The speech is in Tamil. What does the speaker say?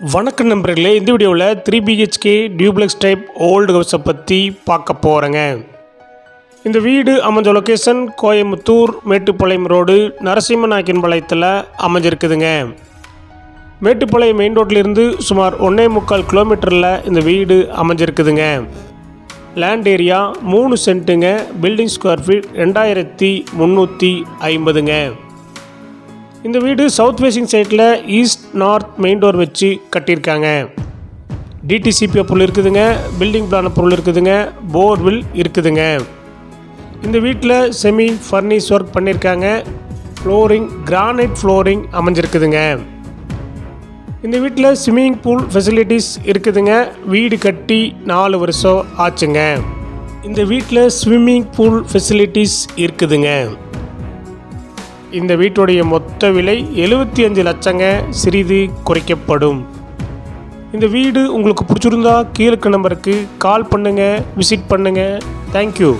வணக்கம் நண்பர்களே இந்த வீடியோவில் three BHK duplex type old ஹவுஸை பற்றி பார்க்க போகிறேங்க இந்த வீடு அமைஞ்ச லொக்கேஷன் கோயம்புத்தூர் மேட்டுப்பாளையம் ரோடு நரசிம்மநாயக்கன் பாளையத்தில் அமைஞ்சிருக்குதுங்க. மேட்டுப்பாளையம் மெயின் ரோட்லேருந்து சுமார் ஒன்றே முக்கால் கிலோமீட்டரில் இந்த வீடு அமைஞ்சிருக்குதுங்க. லேண்ட் ஏரியா மூணு சென்ட்டுங்க பில்டிங் ஸ்கொயர் ஃபீட் ரெண்டாயிரத்தி முந்நூற்றி ஐம்பதுங்க. இந்த வீடு சவுத் ஃபேஸிங் சைட்டில் ஈஸ்ட் நார்த் மெயின் டோர் வச்சு கட்டியிருக்காங்க. டிடிசிபி பொருள் இருக்குதுங்க பில்டிங் பிளான் பொருள் இருக்குதுங்க போர்வில் இருக்குதுங்க. இந்த வீட்டில் செமி ஃபர்னிஷ் ஒர்க் பண்ணியிருக்காங்க ஃப்ளோரிங் கிரானைட் ஃப்ளோரிங் அமைஞ்சிருக்குதுங்க. இந்த வீட்டில் ஸ்விம்மிங் பூல் ஃபெசிலிட்டிஸ் இருக்குதுங்க வீடு கட்டி நாலு வருஷம் ஆச்சுங்க. இந்த வீட்டில் ஸ்விம்மிங் பூல் ஃபெசிலிட்டிஸ் இருக்குதுங்க. இந்த வீட்டுடைய மொத்த விலை எழுபத்தி அஞ்சு லட்சங்க. சிறிது குறைக்கப்படும். இந்த வீடு உங்களுக்கு பிடிச்சிருந்தா கீழே நம்பருக்கு கால் பண்ணுங்கள் விசிட் பண்ணுங்கள் தேங்க்யூ